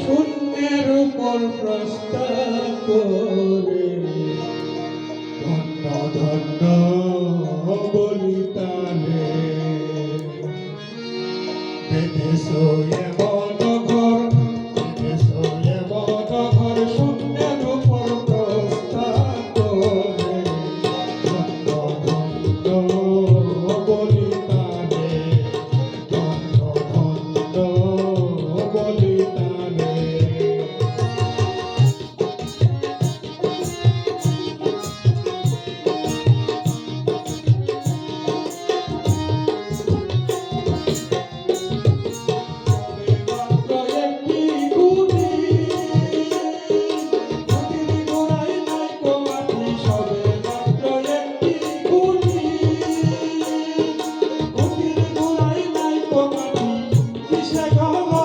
শূন্যের উপর প্রস্তাব করে ধন্য ধন্য বলিতানে এমন শেখো